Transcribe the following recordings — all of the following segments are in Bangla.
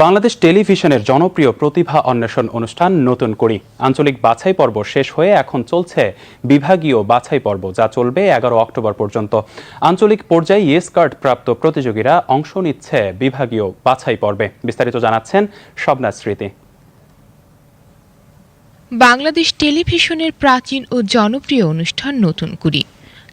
বাংলাদেশ টেলিভিশনের জনপ্রিয় প্রতিভা অন্বেষণ অনুষ্ঠান নতুন করি। আঞ্চলিক বাছাই পর্ব শেষ হয়ে এখন চলছে বিভাগীয় বাছাই পর্ব, যা চলবে এগারো অক্টোবর পর্যন্ত। আঞ্চলিক পর্যায়ে ইয়েস কার্ড প্রাপ্ত প্রতিযোগীরা অংশ নিচ্ছে বিভাগীয় বাছাই পর্বে। বিস্তারিত জানাচ্ছেন শবনা স্মৃতি। বাংলাদেশ টেলিভিশনের প্রাচীন ও জনপ্রিয় অনুষ্ঠান নতুন কুড়ি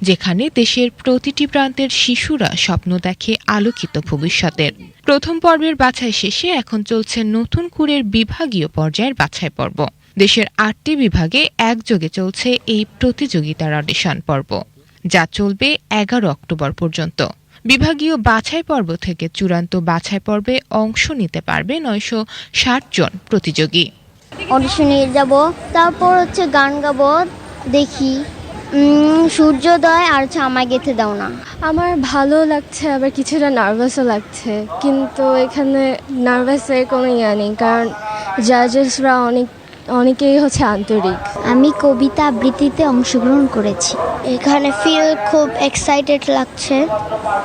যেখানে দেশের প্রতিটি প্রান্তের শিশুরা স্বপ্ন দেখে আলোকিত ভবিষ্যতের। প্রথম পর্বের বাছাই শেষে এখন চলছে নতুন কুড়ের বিভাগীয় পর্যায়ের বাছাই পর্ব। দেশের আটটি বিভাগে একযোগে চলছে এই প্রতিযোগিতার অডিশন পর্ব, যা চলবে এগারো অক্টোবর পর্যন্ত। বিভাগীয় বাছাই পর্ব থেকে চূড়ান্ত বাছাই পর্বে অংশ নিতে পারবে নয়শো ষাট জন প্রতিযোগী। অডিশনে যাব, তারপর হচ্ছে গান গাবো, দেখি। সূর্যোদয় আর ছামা গেথে দাও না। আমার ভালো লাগছে, আবার কিছুটা নার্ভাসও লাগছে। কিন্তু এখানে নার্ভাসের কোনো ইয়া নেই, কারণ জাজেসরা অনেক অনেকেই হচ্ছে আন্তরিক। আমি কবিতা আবৃত্তিতে অংশগ্রহণ করেছি। এখানে ফিল খুব এক্সাইটেড লাগছে।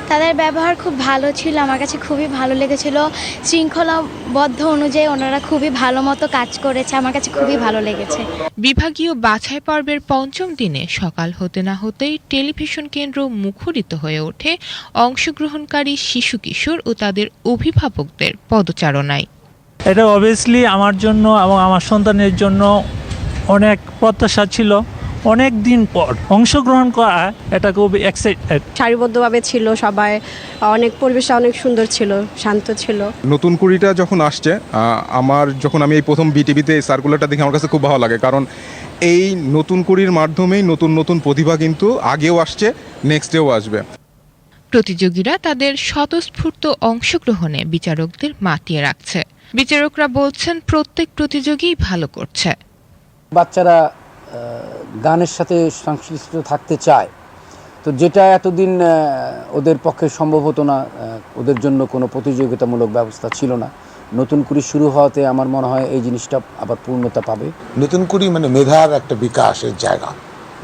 তাদের ব্যবহার খুব ভালো ছিল আমার কাছে খুবই ভালো লেগেছিল। শৃঙ্খলাবদ্ধ অনুযায়ী ওনারা খুবই ভালো মতো কাজ করেছে আমার কাছে খুবই ভালো লেগেছে। বিভাগীয় বাছাই পর্বের পঞ্চম দিনে সকাল হতে না হতেই টেলিভিশন কেন্দ্র মুখরিত হয়ে ওঠে অংশগ্রহণকারী শিশু কিশোর ও তাদের অভিভাবকদের পদচারণায়। এটা অবভিয়াসলি আমার জন্য এবং আমার সন্তানের জন্য অনেক প্রত্যাশা ছিল। অনেক দিন পর অংশগ্রহণ করা এটা খুব এক্সাইটেড সারিবদ্ধভাবে ছিল সবাই অনেক পরিবেশটা অনেক সুন্দর ছিল শান্ত ছিল। নতুন কুড়িটা যখন আসছে আমার যখন আমি এই প্রথম বিটিভিতে এই সার্কুলারটা দেখে আমার কাছে খুব ভালো লাগে কারণ এই নতুন কুড়ির মাধ্যমেই নতুন নতুন প্রতিভা কিন্তু আগেও আসছে নেক্সট ডেও আসবে। প্রতিযোগীরা তাদের স্বতঃস্ফূর্ত অংশগ্রহণে বিচারকদের মাতিয়ে রাখছে। বিচারকরা বলছেন প্রত্যেক প্রতিযোগী ভালো করছে। বাচ্চারা গানের সাথে সংশ্লিষ্ট থাকতে চায়। তো যেটা এতদিন ওদের পক্ষে সম্ভব হতো না ওদের জন্য কোনো প্রতিযোগিতামূলক ব্যবস্থা ছিল না। নতুন করে শুরু হওয়াতে আমার মনে হয় এই জিনিসটা আবার পূর্ণতা পাবে। নতুন কুড়ি মানে মেধার একটা বিকাশের জায়গা।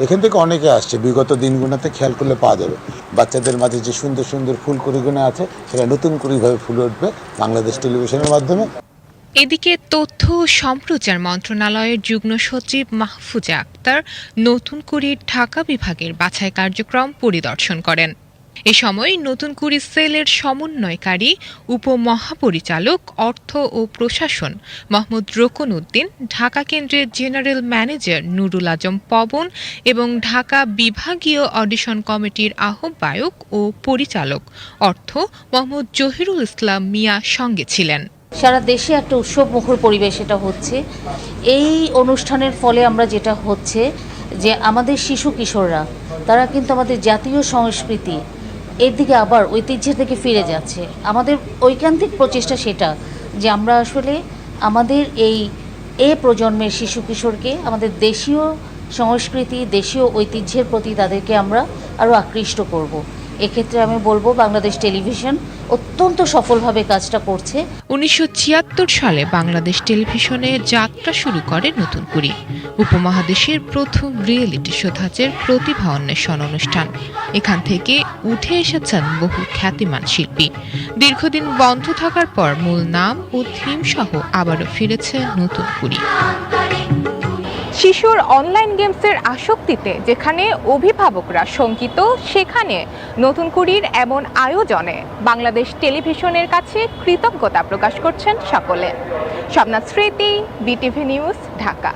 এখান থেকে অনেকে আসছে বিগত দিনগুলোতে খেয়াল করলে পাওয়া যাবে। বাচ্চাদের মাঝে যে সুন্দর সুন্দর ফুল কুড়িগুলো আছে সেটা নতুন কুড়িভাবে ফুলে উঠবে বাংলাদেশ টেলিভিশনের মাধ্যমে। এদিকে তথ্য ও সম্প্রচার মন্ত্রণালয়ের যুগ্ম সচিব মাহফুজা আক্তার নতুন কুড়ির ঢাকা বিভাগের বাছাই কার্যক্রম পরিদর্শন করেন। এ সময় নতুন কুড়ি সেলের সমন্বয়কারী, উপমহাপরিচালক, অর্থ ও প্রশাসন মোহাম্মদ রোকন উদ্দিন, ঢাকা কেন্দ্রের জেনারেল ম্যানেজার নুরুল আজম পবন এবং ঢাকা বিভাগীয় অডিশন কমিটির আহ্বায়ক ও পরিচালক অর্থ মোহাম্মদ জহিরুল ইসলাম মিয়া সঙ্গে ছিলেন। সারা দেশে একটা উৎসব মুখর পরিবেশ এটা হচ্ছে এই অনুষ্ঠানের ফলে আমরা যেটা হচ্ছে যে আমাদের শিশু কিশোররা, তারা কিন্তু আমাদের জাতীয় সংস্কৃতি, এর দিকে আবার ঐতিহ্যের দিকে ফিরে যাচ্ছে আমাদের ঐকান্তিক প্রচেষ্টা সেটা যে আমরা আসলে আমাদের এই এ প্রজন্মের শিশু কিশোরকে, আমাদের দেশীয় সংস্কৃতি, দেশীয় ঐতিহ্যের প্রতি তাদেরকে আমরা আরও আকৃষ্ট করব। এক্ষেত্রে আমি বলব বাংলাদেশ টেলিভিশন অত্যন্ত সফলভাবে কাজটা করছে। উনিশশো ছিয়াত্তর সালে বাংলাদেশ টেলিভিশনে যাত্রা শুরু করে নতুন কুড়ি উপমহাদেশের প্রথম রিয়েলিটি শো ধাঁচের প্রতিভা অন্বেষণ অনুষ্ঠান। এখান থেকে উঠে এসেছেন বহু খ্যাতিমান শিল্পী। দীর্ঘদিন বন্ধ থাকার পর মূল নাম ও থিম সহ আবারও ফিরেছে নতুন কুড়ি। শিশুর অনলাইন গেমসের আসক্তিতে, যেখানে অভিভাবকরা শঙ্কিত, সেখানে নতুন কুড়ির এমন আয়োজনে বাংলাদেশ টেলিভিশনের কাছে কৃতজ্ঞতা প্রকাশ করছেন সকলে। স্বপ্নাথ স্মৃতি, বিটিভি নিউজ, ঢাকা।